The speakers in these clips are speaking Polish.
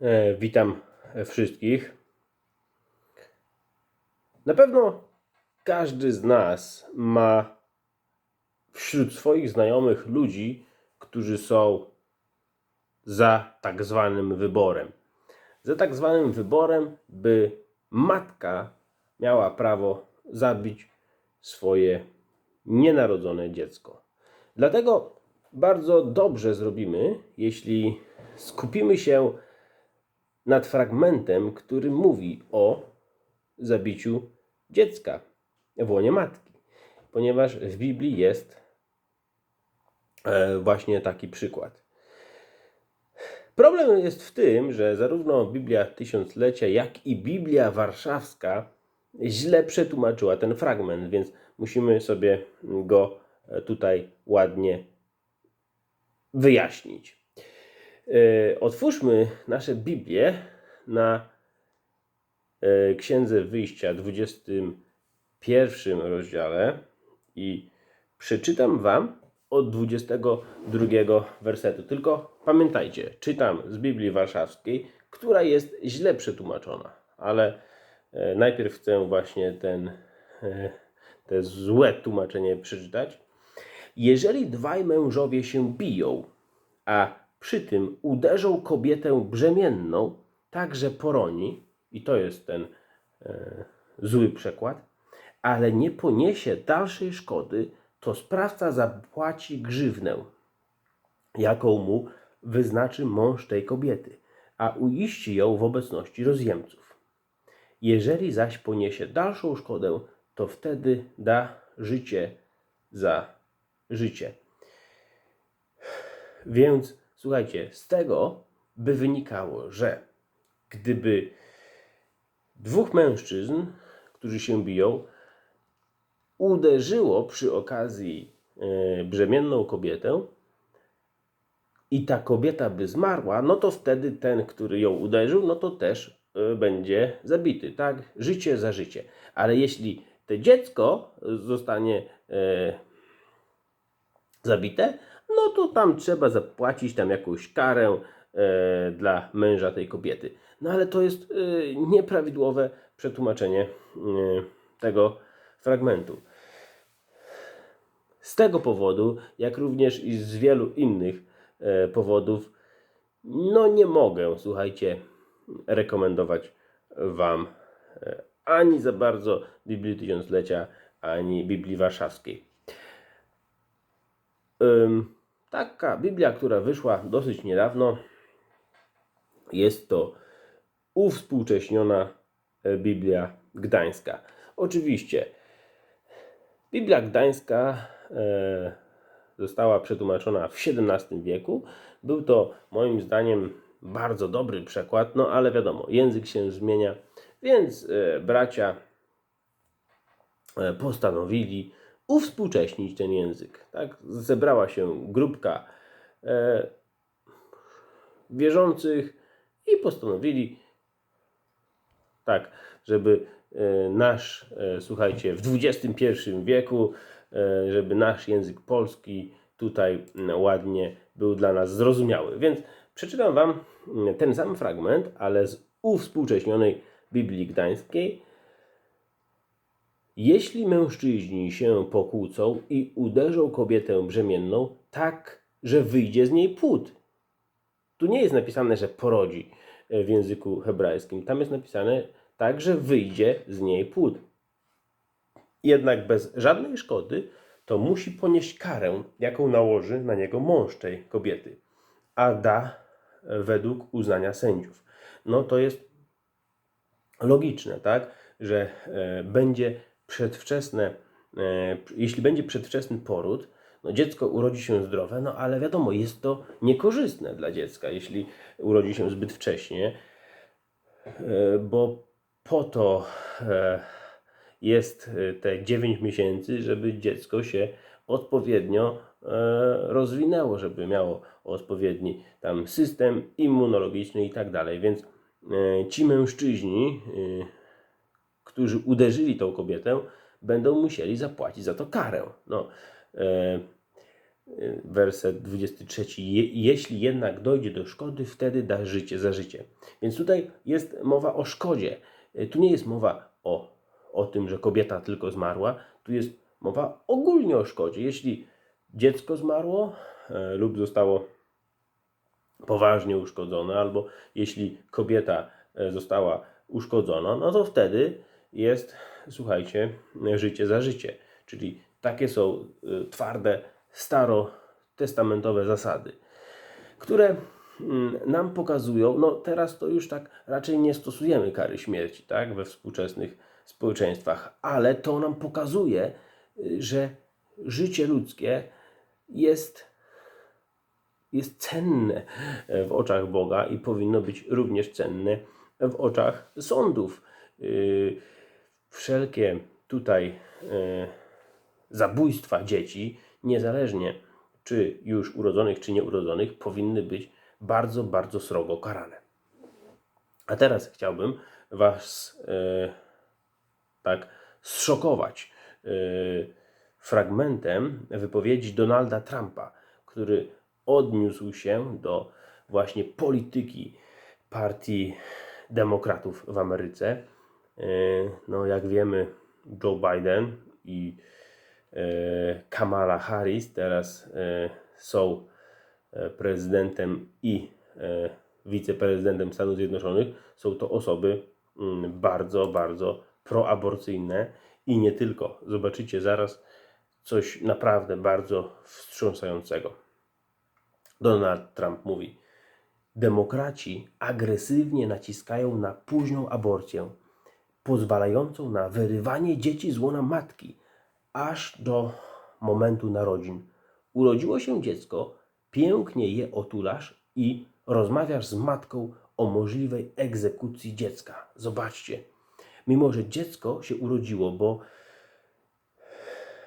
E, witam wszystkich. Na pewno każdy z nas ma wśród swoich znajomych ludzi, którzy są za tak zwanym wyborem. Za tak zwanym wyborem, by matka miała prawo zabić swoje nienarodzone dziecko. Dlatego bardzo dobrze zrobimy, jeśli skupimy się nad fragmentem, który mówi o zabiciu dziecka w łonie matki, ponieważ w Biblii jest e, właśnie taki przykład. Problem jest w tym, że zarówno Biblia Tysiąclecia, jak i Biblia Warszawska źle przetłumaczyła ten fragment, więc musimy sobie go e, tutaj ładnie wyjaśnić. E, Otwórzmy nasze Biblię na e, Księdze Wyjścia, 21 rozdziale i przeczytam Wam od 22 wersetu. Tylko pamiętajcie, czytam z Biblii Warszawskiej, która jest źle przetłumaczona, ale e, najpierw chcę właśnie ten, te złe tłumaczenie przeczytać. Jeżeli dwaj mężowie się biją, a przy tym uderzą kobietę brzemienną, tak że poroni, i to jest ten e, zły przekład, ale nie poniesie dalszej szkody, to sprawca zapłaci grzywnę, jaką mu wyznaczy mąż tej kobiety, a uiści ją w obecności rozjemców. Jeżeli zaś poniesie dalszą szkodę, to wtedy da życie za życie. Więc słuchajcie, z tego by wynikało, że gdyby dwóch mężczyzn, którzy się biją, uderzyło przy okazji e, brzemienną kobietę i ta kobieta by zmarła, no to wtedy ten, który ją uderzył, no to też e, będzie zabity, tak? Życie za życie. Ale jeśli to dziecko zostanie e, zabite, no to tam trzeba zapłacić tam jakąś karę e, dla męża tej kobiety. No ale to jest e, nieprawidłowe przetłumaczenie e, tego fragmentu. Z tego powodu, jak również i z wielu innych e, powodów, no nie mogę, słuchajcie, rekomendować Wam e, ani za bardzo Biblii Tysiąclecia, ani Biblii Warszawskiej. Ym, taka Biblia, która wyszła dosyć niedawno, jest to uwspółcześniona e, Biblia Gdańska. Oczywiście Biblia Gdańska e, została przetłumaczona w XVII wieku. Był to moim zdaniem bardzo dobry przekład, no ale wiadomo, język się zmienia, więc e, bracia postanowili uwspółcześnić ten język. Tak? Zebrała się grupka e, wierzących i postanowili tak, żeby e, nasz, e, słuchajcie, w XXI wieku, e, żeby nasz język polski tutaj ładnie był dla nas zrozumiały. Więc przeczytam Wam ten sam fragment, ale z uwspółcześnionej Biblii Gdańskiej. Jeśli mężczyźni się pokłócą i uderzą kobietę brzemienną, tak, że wyjdzie z niej płód. Tu nie jest napisane, że porodzi e, w języku hebrajskim. Tam jest napisane tak, że wyjdzie z niej płód. Jednak bez żadnej szkody to musi ponieść karę, jaką nałoży na niego mąż tej kobiety, a da e, według uznania sędziów. No to jest logiczne, tak, że e, będzie przedwczesne, e, jeśli będzie przedwczesny poród, no dziecko urodzi się zdrowe, no ale wiadomo, jest to niekorzystne dla dziecka, jeśli urodzi się zbyt wcześnie, e, bo po to e, jest te 9 miesięcy, żeby dziecko się odpowiednio rozwinęło, żeby miało odpowiedni tam system immunologiczny i tak dalej. Więc ci mężczyźni, którzy uderzyli tą kobietę, będą musieli zapłacić za to karę. No, e, y, werset 23. Je, jeśli jednak dojdzie do szkody, wtedy da życie za życie. Więc tutaj jest mowa o szkodzie. Y, Tu nie jest mowa o, o tym, że kobieta tylko zmarła. Tu jest mowa ogólnie o szkodzie. Jeśli dziecko zmarło e, lub zostało poważnie uszkodzone, albo jeśli kobieta e, została uszkodzona, no to wtedy jest, słuchajcie, życie za życie. Czyli takie są y, twarde, starotestamentowe zasady, które mm, nam pokazują, no teraz to już tak raczej nie stosujemy kary śmierci, tak, we współczesnych społeczeństwach, ale to nam pokazuje, y, że życie ludzkie jest jest cenne w oczach Boga i powinno być również cenne w oczach sądów. Wszelkie tutaj yy, zabójstwa dzieci, niezależnie czy już urodzonych, czy nieurodzonych, powinny być bardzo, bardzo srogo karane. A teraz chciałbym Was yy, tak zszokować yy, fragmentem wypowiedzi Donalda Trumpa, który odniósł się do właśnie polityki partii demokratów w Ameryce. Yy, No, jak wiemy, Joe Biden i yy, Kamala Harris teraz yy, są prezydentem i wiceprezydentem Stanów Zjednoczonych. Są to osoby mm, bardzo, bardzo proaborcyjne i nie tylko. Zobaczycie zaraz coś naprawdę bardzo wstrząsającego. Donald Trump mówi: Demokraci agresywnie naciskają na późną aborcję, pozwalającą na wyrywanie dzieci z łona matki, aż do momentu narodzin. Urodziło się dziecko, pięknie je otulasz i rozmawiasz z matką o możliwej egzekucji dziecka. Zobaczcie, mimo że dziecko się urodziło, bo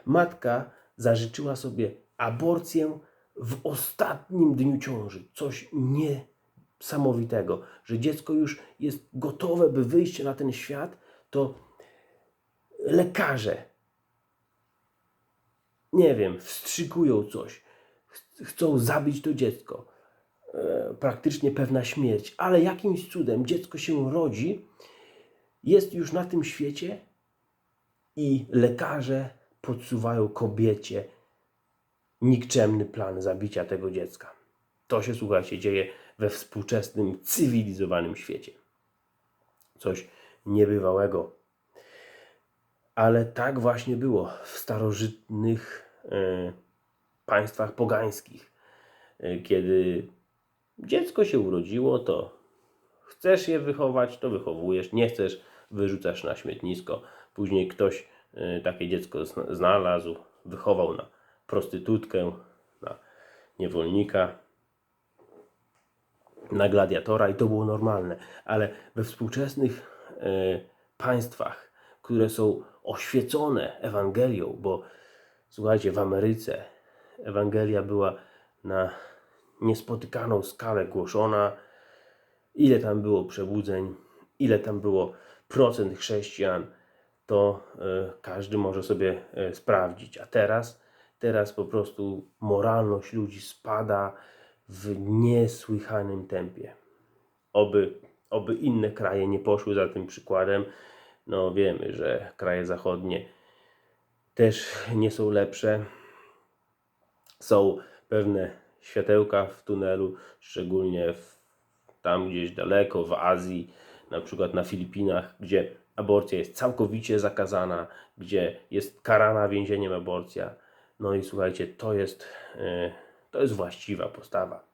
matka zażyczyła sobie aborcję w ostatnim dniu ciąży. Coś niesamowitego, że dziecko już jest gotowe, by wyjść na ten świat, to lekarze, nie wiem, wstrzykują coś, ch- chcą zabić to dziecko. E, praktycznie pewna śmierć, ale jakimś cudem dziecko się rodzi, jest już na tym świecie i lekarze podsuwają kobiecie nikczemny plan zabicia tego dziecka. To się, słuchajcie, dzieje we współczesnym, cywilizowanym świecie. Coś niebywałego. Ale tak właśnie było w starożytnych e, państwach pogańskich. E, kiedy dziecko się urodziło, to chcesz je wychować, to wychowujesz, nie chcesz, wyrzucasz na śmietnisko. Później ktoś e, takie dziecko zna- znalazł, wychował na prostytutkę, na niewolnika, na gladiatora i to było normalne. Ale we współczesnych państwach, które są oświecone Ewangelią, bo słuchajcie, w Ameryce Ewangelia była na niespotykaną skalę głoszona, ile tam było przebudzeń, ile tam było procent chrześcijan, to e, każdy może sobie e, sprawdzić. A teraz, teraz po prostu moralność ludzi spada w niesłychanym tempie. Oby, oby inne kraje nie poszły za tym przykładem. No wiemy, że kraje zachodnie też nie są lepsze. Są pewne światełka w tunelu, szczególnie w, tam gdzieś daleko w Azji, na przykład na Filipinach, gdzie aborcja jest całkowicie zakazana, gdzie jest karana więzieniem aborcja. No i słuchajcie, to jest, e, to jest właściwa postawa.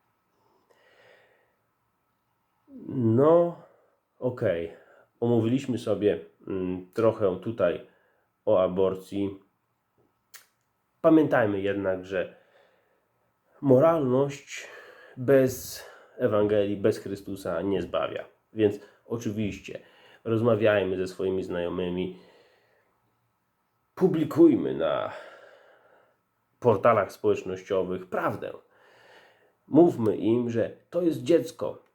No, okej. Omówiliśmy sobie mm, trochę tutaj o aborcji. Pamiętajmy jednak, że moralność bez Ewangelii, bez Chrystusa nie zbawia. Więc oczywiście rozmawiajmy ze swoimi znajomymi, publikujmy na portalach społecznościowych prawdę. Mówmy im, że to jest dziecko.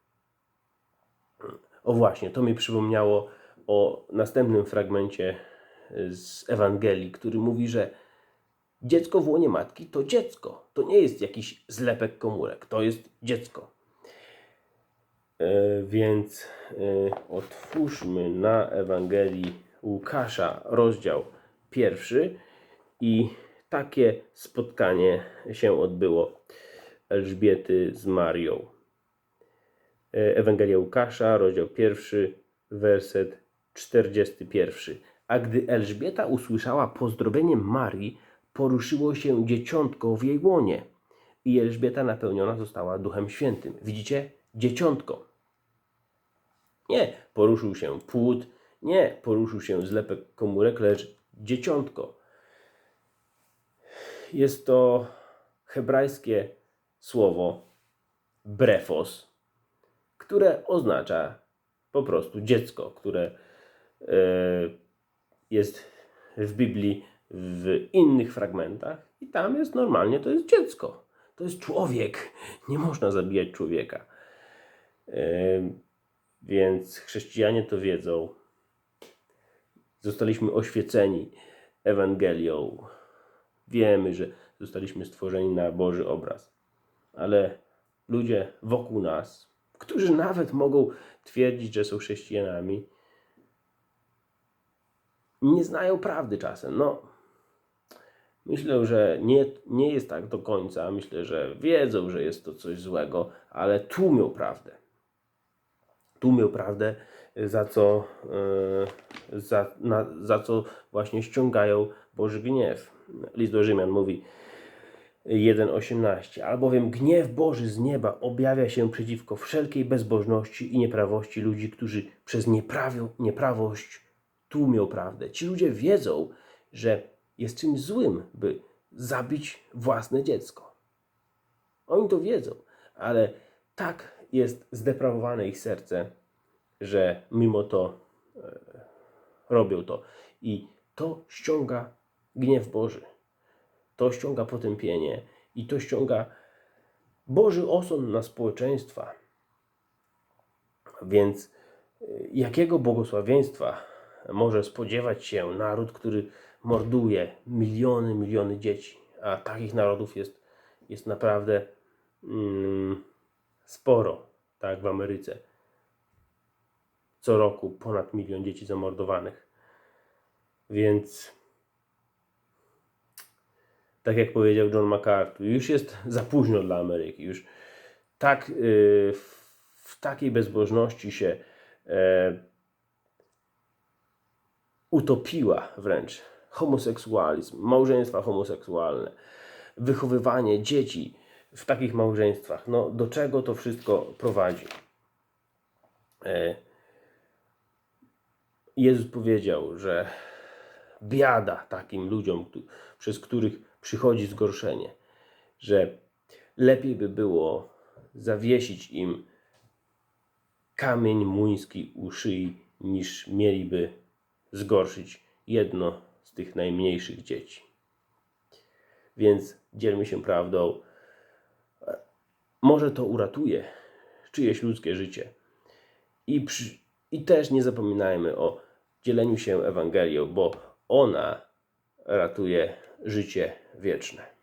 O właśnie, to mi przypomniało o następnym fragmencie z Ewangelii, który mówi, że Dziecko w łonie matki to dziecko. To nie jest jakiś zlepek komórek. To jest dziecko. E, więc e, otwórzmy na Ewangelii Łukasza, rozdział pierwszy. I takie spotkanie się odbyło Elżbiety z Marią. E, Ewangelia Łukasza, rozdział pierwszy, werset 41. A gdy Elżbieta usłyszała pozdrowienie Marii, poruszyło się dzieciątko w jej łonie. I Elżbieta napełniona została Duchem Świętym. Widzicie? Dzieciątko. Nie poruszył się płód, nie poruszył się zlepek komórek, lecz dzieciątko. Jest to hebrajskie słowo brefos, które oznacza po prostu dziecko, które e, jest w Biblii w innych fragmentach i tam jest normalnie, to jest dziecko. To jest człowiek. Nie można zabijać człowieka. E, Więc chrześcijanie to wiedzą. Zostaliśmy oświeceni Ewangelią. Wiemy, że zostaliśmy stworzeni na Boży obraz. Ale ludzie wokół nas, którzy nawet mogą twierdzić, że są chrześcijanami, nie znają prawdy czasem. No, myślę, że nie, nie jest tak do końca. Myślę, że wiedzą, że jest to coś złego, ale tłumią prawdę. Tłumią prawdę, za co, e, za, na, za co właśnie ściągają Boży gniew. List do Rzymian mówi 1,18 Albowiem gniew Boży z nieba objawia się przeciwko wszelkiej bezbożności i nieprawości ludzi, którzy przez nieprawo, nieprawość tłumią prawdę. Ci ludzie wiedzą, że jest czymś złym, by zabić własne dziecko. Oni to wiedzą, ale tak jest zdeprawowane ich serce, że mimo to e, robią to. I to ściąga gniew Boży. To ściąga potępienie i to ściąga Boży osąd na społeczeństwa. Więc y, jakiego błogosławieństwa może spodziewać się naród, który morduje miliony, miliony dzieci? A takich narodów jest, jest naprawdę mm, sporo, tak w Ameryce. Co roku ponad milion dzieci zamordowanych. Więc tak jak powiedział John MacArthur, już jest za późno dla Ameryki. Już tak yy, w, takiej bezbożności się e, utopiła wręcz homoseksualizm, małżeństwa homoseksualne, wychowywanie dzieci w takich małżeństwach. No, do czego to wszystko prowadzi? E, Jezus powiedział, że biada takim ludziom, przez których przychodzi zgorszenie, że lepiej by było zawiesić im kamień muński u szyi, niż mieliby zgorszyć jedno z tych najmniejszych dzieci. Więc dzielmy się prawdą. Może to uratuje czyjeś ludzkie życie. I, przy, I też nie zapominajmy o dzieleniu się Ewangelią, bo ona ratuje życie wieczne.